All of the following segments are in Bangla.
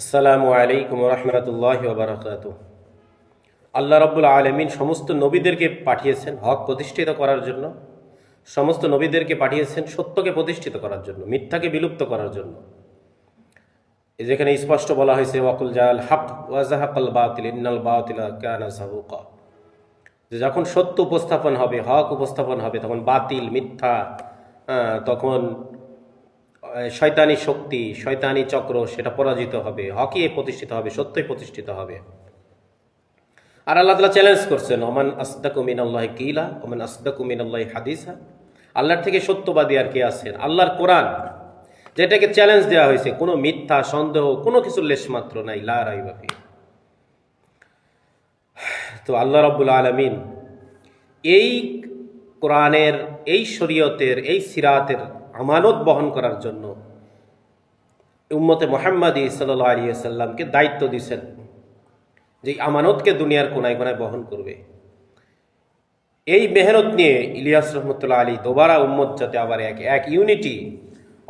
আসসালামু আলাইকুম রহমতুল্লাহ বারকাত আল্লাহ রব্বুল আলমিন সমস্ত নবীদেরকে পাঠিয়েছেন হক প্রতিষ্ঠিত করার জন্য, সমস্ত নবীদেরকে পাঠিয়েছেন সত্যকে প্রতিষ্ঠিত করার জন্য, মিথ্যাকে বিলুপ্ত করার জন্য। যেখানে স্পষ্ট বলা হয়েছে, ওয়াকুল জাল হক ওয়াজাহাকাল বাতিল, ইন্নাল বাতিল যে যখন সত্য উপস্থাপন হবে, হক উপস্থাপন হবে, তখন বাতিল, মিথ্যা তখন শয়তানি শক্তি, শয়তানি চক্র, সেটা পরাজিত হবে। হকি প্রতিষ্ঠিত হবে, সত্যই প্রতিষ্ঠিত হবে। আর আল্লাহ তালা চ্যালেঞ্জ করছেন, ওমান আসদাকু মিনাল্লাহ কিলা, ওমান আসদাকু মিনাল্লাহ হাদিসা? আল্লাহর থেকে সত্যবাদী আর কে আছেন? আল্লাহর কোরআন, যেটাকে চ্যালেঞ্জ দেওয়া হয়েছে, কোনো মিথ্যা, সন্দেহ, কোনো কিছু লেশমাত্র নাই, লা রাইবাফি তো আল্লাহ রব্বুল আলমিন এই কোরআনের, এই শরীয়তের, এই সিরাতের আমানত বহন করার জন্য উম্মতে মোহাম্মদ সাল্লাহ আলী সাল্লামকে দায়িত্ব দিয়েছেন যে আমানতকে দুনিয়ার কোনায় কোনায় বহন করবে। এই মেহনত নিয়ে ইলিয়াস রহমতুল্লাহ আলী দোবারা উম্মত যাতে আবার এক এক ইউনিটি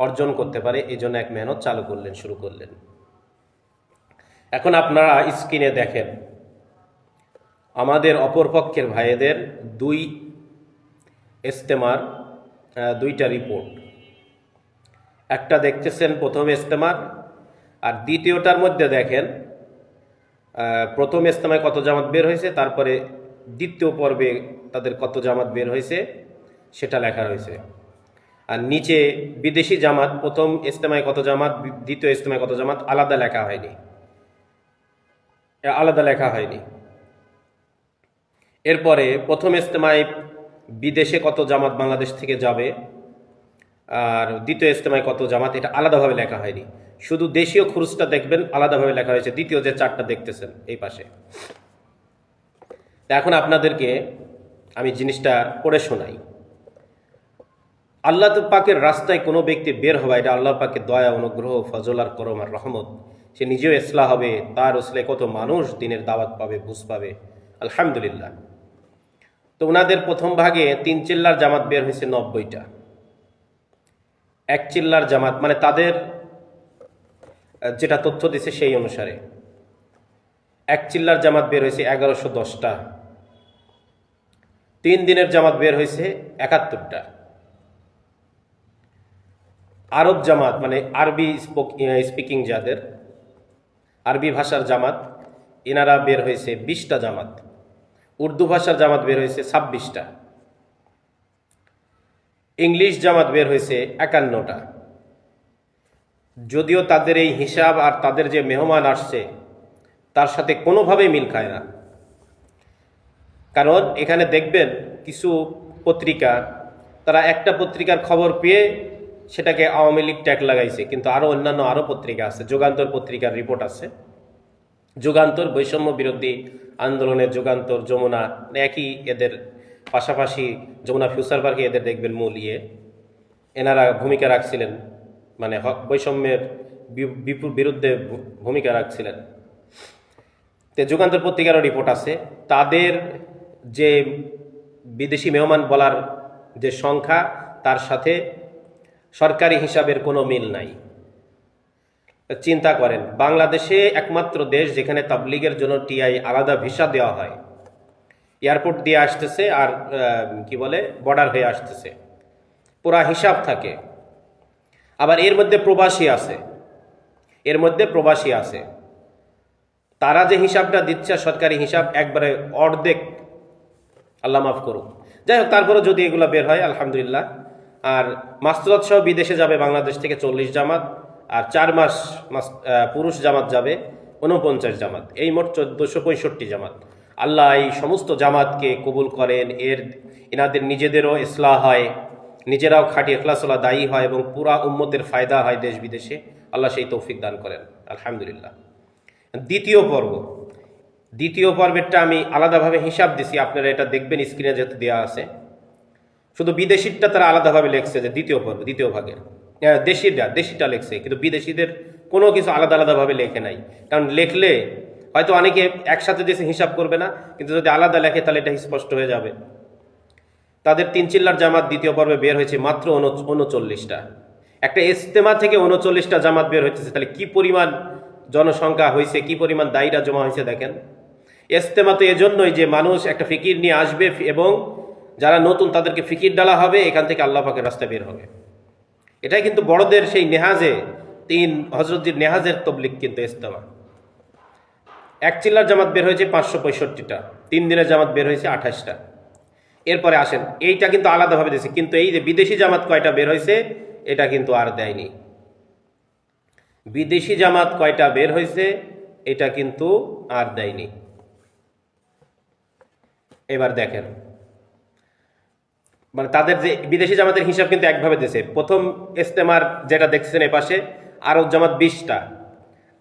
অর্জন করতে পারে এই জন্য এক মেহনত চালু করলেন, শুরু করলেন। এখন আপনারা স্ক্রিনে দেখেন, আমাদের অপরপক্ষের ভাইয়েদের দুই ইস্তেমার দুইটা রিপোর্ট একটা দেখতেছেন প্রথম ইস্তেমার আর দ্বিতীয়টার মধ্যে দেখেন প্রথম ইস্তেমায় কত জামাত বের হয়েছে, তারপরে দ্বিতীয় পর্বে তাদের কত জামাত বের হয়েছে, সেটা লেখা রয়েছে। আর নিচে বিদেশি জামাত, প্রথম ইস্তেমায় কত জামাত, দ্বিতীয় ইস্তেমায় কত জামাত, আলাদা লেখা হয়নি। আলাদা লেখা হয়নি। এরপরে প্রথম ইস্তেমায় বিদেশে কত জামাত বাংলাদেশ থেকে যাবে আর দ্বিতীয় ইস্তেমায় কত জামাত, এটা আলাদাভাবে লেখা হয়নি। শুধু দেশীয় খুরুজটা দেখবেন, আলাদাভাবে লেখা হয়েছে। দ্বিতীয় যে চারটা দেখতেছেন এই পাশে। এখন আপনাদেরকে আমি জিনিসটা পড়ে শোনাই। আল্লাহ পাকের রাস্তায় কোনো ব্যক্তি বের হবে এটা আল্লাহ পাকের দয়া, অনুগ্রহ, ফজল আর করম আর রহমত, সে নিজেও ইসলাহ হবে, তার ওসলে কত মানুষ দিনের দাওয়াত পাবে, বুঝ পাবে। আলহামদুলিল্লাহ। তো ওনাদের প্রথম ভাগে তিন চিল্লার জামাত বের হয়েছে নব্বইটা। এক চিল্লার জামাত মানে তাদের যেটা তথ্য দিছে সেই অনুসারে। এক চিল্লার জামাত বের হয়েছে এগারোশো দশটা। তিন দিনের জামাত বের হয়েছে একাত্তরটা। আরব জামাত মানে আরবি স্পিকিং যাদের, আরবি ভাষার জামাত, এনারা বের হয়েছে বিশটা জামাত। উর্দু ভাষার জামাত বের হয়েছে ছাব্বিশটা। ইংলিশ জামাত বের হয়েছে একান্নটা। যদিও তাদের এই হিসাব আর তাদের যে মেহমান আসছে, তার সাথে কোনোভাবেই মিল খায় না। কারণ এখানে দেখবেন কিছু পত্রিকা, তারা একটা পত্রিকার খবর পেয়ে সেটাকে আওয়ামী লীগ ট্যাগ লাগাইছে, কিন্তু আরও অন্যান্য আরও পত্রিকা আছে, যুগান্তর পত্রিকার রিপোর্ট আছে। যুগান্তর বৈষম্য বিরোধী আন্দোলনের যুগান্তর, যমুনা মানে একই এদের পাশাপাশি যমুনা ফিউচার পার্কে এদের দেখবেন মূল ইয়ে এনারা ভূমিকা রাখছিলেন মানে হক বৈষম্যের বি- বিপু- বিরুদ্ধে ভূমিকা রাখছিলেন। তে যুগান্তর পত্রিকারও রিপোর্ট আছে। তাদের যে বিদেশি মেহমান বলার যে সংখ্যা, তার সাথে সরকারি হিসাবের কোনো মিল নাই। চিন্তা করেন, বাংলাদেশে একমাত্র দেশ যেখানে তাবলিগের জন্য টিআই আলাদা ভিসা দেওয়া হয়। এয়ারপোর্ট দিয়ে আসতেছে আর কি বলে, বর্ডার হয়ে আসতেছে। পুরা হিসাব থাকে। আবার এর মধ্যে প্রবাসী আছে। এর মধ্যে প্রবাসী আছে। তারা যে হিসাবটা দিচ্ছে, সরকারি হিসাব, একবারে অর্ধেক আল্লাহ মাফ করুক। যাই হোক তারপরে যদি এগুলো বের হয়, আলহামদুলিল্লাহ। আর মাস্তুরাত সহ বিদেশে যাবে বাংলাদেশ থেকে চল্লিশ জামাত, আর চার মাস পুরুষ জামাত যাবে উনপঞ্চাশ জামাত। এই মোট চোদ্দোশো পঁয়ষট্টি জামাত। আল্লাহ এই সমস্ত জামাতকে কবুল করেন। এর এনাদের নিজেদেরও ইসলাহ হয় নিজেরাও খাঁটি এখলাসলা দায়ী হয় এবং পুরা উম্মতের ফায়দা হয় দেশ বিদেশে। আল্লাহ সেই তৌফিক দান করেন। আলহামদুলিল্লাহ। দ্বিতীয় পর্ব। দ্বিতীয় পর্বেরটা আমি আলাদাভাবে হিসাব দিছি আপনারা এটা দেখবেন স্ক্রিনে যেহেতু দেওয়া আছে। শুধু বিদেশিরটা তারা আলাদাভাবে লেখছে যে দ্বিতীয় পর্ব দ্বিতীয় ভাগের। হ্যাঁ, দেশিরটা দেশিটা লেখছে কিন্তু বিদেশিদের কোনো কিছু আলাদা আলাদাভাবে লেখে নাই। কারণ লেখলে হয়তো অনেকে একসাথে দেশে হিসাব করবে না, কিন্তু যদি আলাদা লেখে তাহলে এটা স্পষ্ট হয়ে যাবে। তাদের তিন চিল্লার জামাত দ্বিতীয় পর্বে বের হয়েছে মাত্র উনচল্লিশটা। একটা ইস্তেমা থেকে উনচল্লিশটা জামাত বের হইতেছে, তাহলে কি পরিমাণ জনসংখ্যা হয়েছে কি পরিমাণ দায়ীরা জমা হয়েছে দেখেন। ইস্তেমা তো এজন্যই যে মানুষ একটা ফিকির নিয়ে আসবে এবং যারা নতুন তাদেরকে ফিকির ডালা হবে, এখান থেকে আল্লাহ পাকের রাস্তা বের হবে। এটাই কিন্তু বড়দের সেই নেহাজে, তিন হজরতজির নেহাজের তবলিক কিন্তু ইস্তেমা। এক চিল্লার জামাত বের হয়েছে পাঁচশো পঁয়ষট্টিটা, তিন দিনের জামাত বের হয়েছে আঠাশটা। এরপরে আসেন, এইটা কিন্তু আলাদাভাবে দিয়েছে, কিন্তু এই যে বিদেশি জামাত কয়টা বের হয়েছে, এটা কিন্তু আর দেয়নি। বিদেশি জামাত কয়টা বের হয়েছে, এটা কিন্তু আর দেয়নি। এবার দেখেন মানে তাদের যে বিদেশি জামাতের হিসাব কিন্তু একভাবে দিয়েছে। প্রথম ইস্তেমার যেটা দেখছেন এই পাশে আরব জামাত বিশটা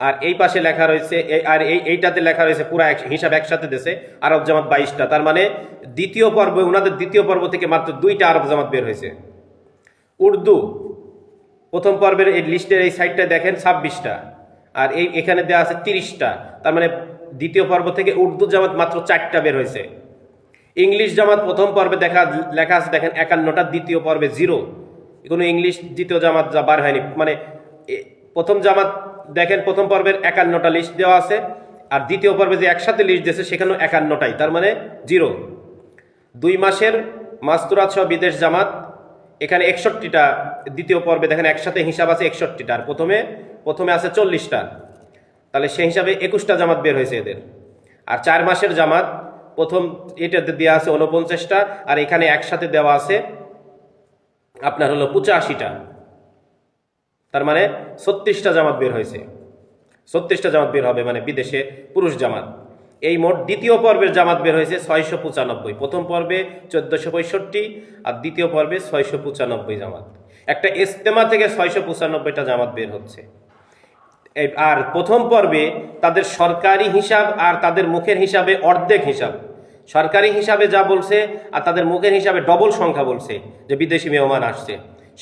আর এই পাশে লেখা রয়েছে আর এই এইটাতে লেখা রয়েছে, পুরো হিসাব একসাথে দেশে আরব জামাত বাইশটা। তার মানে দ্বিতীয় পর্ব ওনাদের দ্বিতীয় পর্ব থেকে মাত্র দুইটা আরব জামাত বের হয়েছে। উর্দু, প্রথম পর্বের এই লিস্টের এই সাইডটা দেখেন, ছাব্বিশটা। আর এই এখানে দেওয়া আছে তিরিশটা। তার মানে দ্বিতীয় পর্ব থেকে উর্দু জামাত মাত্র চারটা বের হয়েছে। ইংলিশ জামাত প্রথম পর্বে দেখা লেখা আছে, দেখেন, একান্নটা, দ্বিতীয় পর্বে জিরো। কোনো ইংলিশ দ্বিতীয় জামাত যা বার হয়নি। মানে প্রথম জামাত দেখেন, প্রথম পর্বের একান্নটা লিস্ট দেওয়া আছে, আর দ্বিতীয় পর্বে যে একসাথে লিস্ট দিয়েছে সেখানেও একান্নটাই, তার মানে জিরো দুই মাসের মাস্তুরাত সহ বিদেশ জামাত, এখানে একষট্টিটা, দ্বিতীয় পর্বে দেখেন একসাথে হিসাব আছে একষট্টিটা, আর প্রথমে প্রথমে আছে চল্লিশটা। তাহলে সেই হিসাবে একুশটা জামাত বের হয়েছে এদের। আর চার মাসের জামাত, প্রথম এটাতে দেওয়া আছে উনপঞ্চাশটা আর এখানে একসাথে দেওয়া আছে আপনার হলো পঁচাশিটা। তার মানে ছত্রিশটা জামাত বের হয়েছে। ছত্রিশটা জামাত বের হবে মানে বিদেশে পুরুষ জামাত। এই মোট দ্বিতীয় পর্বের জামাত বের হয়েছে ছয়শো পঁচানব্বই। প্রথম পর্বে চোদ্দশো পঁয়ষট্টি আর দ্বিতীয় পর্বে ছয়শো পঁচানব্বই জামাত। একটা ইস্তেমা থেকে ছয়শো পঁচানব্বইটা জামাত বের হচ্ছে। আর প্রথম পর্বে তাদের সরকারি হিসাব আর তাদের মুখের হিসাবে অর্ধেক হিসাব। সরকারি হিসাবে যা বলছে আর তাদের মুখের হিসাবে ডবল সংখ্যা বলছে যে বিদেশি মেহমান আসছে।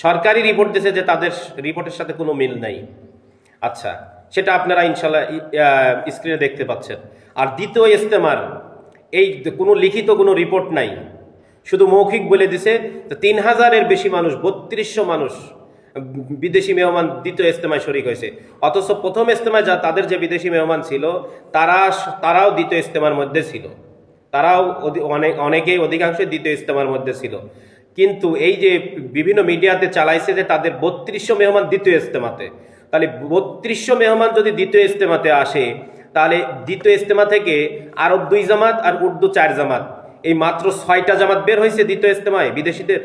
সরকারি রিপোর্ট দিয়েছে যে তাদের রিপোর্টের সাথে কোনো মিল নাই। আচ্ছা সেটা আপনারা ইনশাল্লাহ স্ক্রিনে দেখতে পাচ্ছেন। আর দ্বিতীয় ইস্তেমার, এই কোনো লিখিত কোনো রিপোর্ট নাই। শুধু মৌখিক বলে দিছে যে তিন হাজারের বেশি মানুষ, বত্রিশশো মানুষ বিদেশি মেহমান দ্বিতীয় ইস্তেমায় শরিক হয়েছে। অথচ প্রথম ইস্তেমায় যা তাদের যে বিদেশি মেহমান ছিল, তারা তারাও দ্বিতীয় ইস্তেমার মধ্যে ছিল। তারাও অনেক, অনেকেই অধিকাংশই দ্বিতীয় ইস্তেমার মধ্যে ছিল। কিন্তু এই যে বিভিন্ন মিডিয়াতে চালাইছে যে তাদের বত্রিশশো মেহমান দ্বিতীয় ইস্তেমাতে তাহলে বত্রিশশো মেহমান যদি দ্বিতীয় ইস্তেমাতে আসে, তাহলে দ্বিতীয় ইস্তেমা থেকে আরব দুই জামাত আর উর্দু চার জামাত, এই মাত্র ছয়টা জামাত বের হয়েছে দ্বিতীয় ইস্তেমায় বিদেশিদের।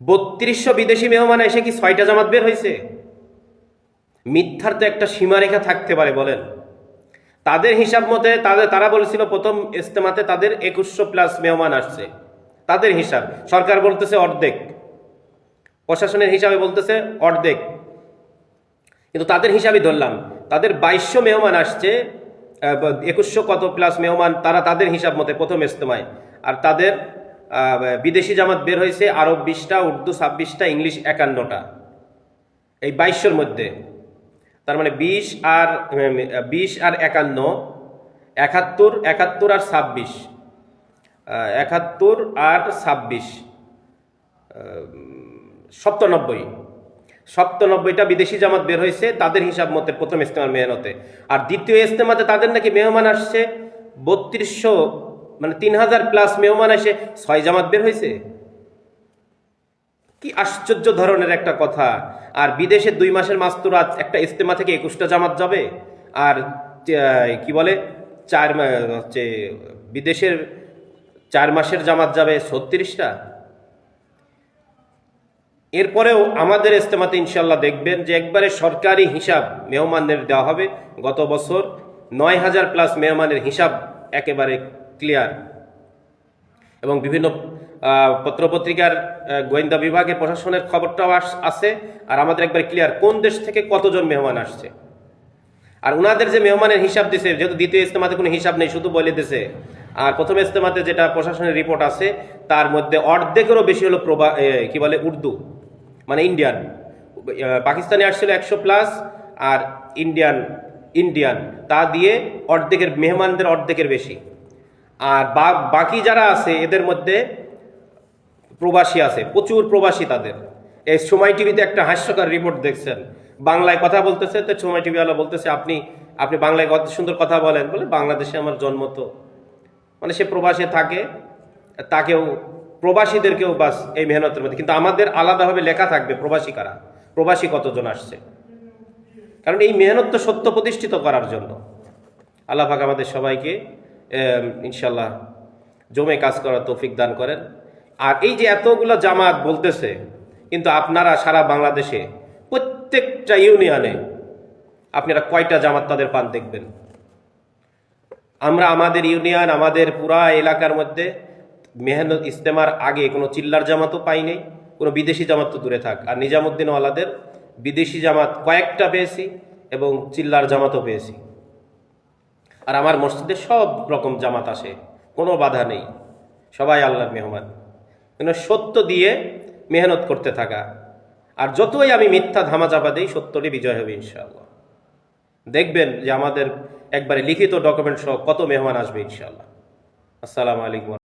বত্রিশশো বিদেশি মেহমান এসে কি ছয়টা জামাত বের হয়েছে? মিথ্যার তো একটা সীমারেখা থাকতে পারে, বলেন। তাদের হিসাব মতে তাদের, তারা বলেছিল প্রথম ইস্তেমাতে তাদের একুশশো প্লাস মেহমান আসছে। তাদের হিসাব। সরকার বলতেছে অর্ধেক। প্রশাসনের হিসাবে বলতেছে অর্ধেক। কিন্তু তাদের হিসাবই ধরলাম। তাদের বাইশশো মেহমান আসছে একুশশো কত প্লাস মেহমান, তারা তাদের হিসাব মতে প্রথম ইস্তেমায় আর তাদের বিদেশি জামাত বের হয়েছে আরব বিশটা, উর্দু ছাব্বিশটা, ইংলিশ একান্নটা। এই বাইশশোর মধ্যে। তার মানে বিশ আর বিশ আর একান্ন, একাত্তর একাত্তর আর ছাব্বিশ। একাত্তর আর ছাব্বিশ সপ্তানব্বই। সপ্তানব্বইটা বিদেশি জামাত বের হয়েছে, তাদের হিসাব মতে প্রথম ইস্তেমার মেহনতে। আর দ্বিতীয় ইস্তেমাতে তাদের নাকি মেহমান আসছে, বত্রিশশো মানে তিন হাজার প্লাস মেহমান এসে ছয় জামাত বের হয়েছে? কি আশ্চর্য ধরনের একটা কথা। আর বিদেশে দুই মাসের মাস্তুরাত, একটা ইস্তেমা থেকে একুশটা জামাত যাবে। আর কি বলে, চার হচ্ছে, বিদেশের চার মাসের জামাত যাবে ছত্রিশটা। এরপরেও আমাদের ইস্তেমাতে ইনশাল্লাহ দেখবেন যে একবারে সরকারি হিসাব মেহমানদের দেওয়া হবে। গত বছর নয় হাজার প্লাস মেহমানের হিসাব একেবারে ক্লিয়ার। এবং বিভিন্ন পত্রপত্রিকার গোয়েন্দা বিভাগে প্রশাসনের খবরটাও আছে। আর আমাদের একবার ক্লিয়ার, কোন দেশ থেকে কতজন মেহমান আসছে? আর ওনাদের যে মেহমানের হিসাব দিছে, যেহেতু দ্বিতীয় ইস্তেমাতে কোনো হিসাব নেই, শুধু বলে দিছে আর প্রথম ইস্তেমাতে যেটা প্রশাসনের রিপোর্ট আছে, তার মধ্যে অর্ধেকেরও বেশি হলো প্রবা কি বলে, উর্দু মানে ইন্ডিয়ান পাকিস্তানে আসছিল একশো প্লাস আর ইন্ডিয়ান ইন্ডিয়ান তা দিয়ে অর্ধেকের, মেহমানদের অর্ধেকের বেশি। আর বাকি যারা আছে, এদের মধ্যে প্রবাসী আছে, প্রচুর প্রবাসী তাদের। এই সময় টিভিতে একটা হাস্যকর রিপোর্ট দেখছেন। বাংলায় কথা বলতেছে, তো সময় টিভিওয়ালা বলতেছে, আপনি আপনি বাংলায় সুন্দর কথা বলেন। বলে, বাংলাদেশে আমার জন্ম তো মানে সে প্রবাসে থাকে, তাকেও, প্রবাসীদেরকেও বাস এই মেহনতের মধ্যে। কিন্তু আমাদের আলাদাভাবে লেখা থাকবে প্রবাসী কারা, প্রবাসী কতজন আসছে। কারণ এই মেহনত তো সত্য প্রতিষ্ঠিত করার জন্য। আল্লাহ আমাদের সবাইকে ইনশাল্লাহ জমে কাজ করার তৌফিক দান করেন। আর এই যে এতগুলো জামাত বলতেছে, কিন্তু আপনারা সারা বাংলাদেশে প্রত্যেকটা ইউনিয়নে আপনারা কয়টা জামাত তাদের পান দেখবেন। আমরা আমাদের ইউনিয়ন, আমাদের পুরা এলাকার মধ্যে মেহনত, ইস্তেমার আগে কোনো চিল্লার জামাতও পাই নাই, কোনো বিদেশি জামাত তো দূরে থাক। আর নিজামুদ্দিন ওয়ালাদের বিদেশি জামাত কয়েকটা পেয়েছি এবং চিল্লার জামাতও পেয়েছি। আর আমার মসজিদে সব রকম জামাত আসে, কোনো বাধা নেই। সবাই আল্লাহর মেহমান। কিন্তু সত্য দিয়ে মেহনত করতে থাকা। আর যতই আমি মিথ্যা ধামাচাপা দিই, সত্যটি বিজয় হবে ইনশাআল্লাহ। দেখবেন যে আমাদের একবারে লিখিত ডকুমেন্ট সহ কত মেহমান আসবে ইনশাআল্লাহ। আসসালামু আলাইকুম।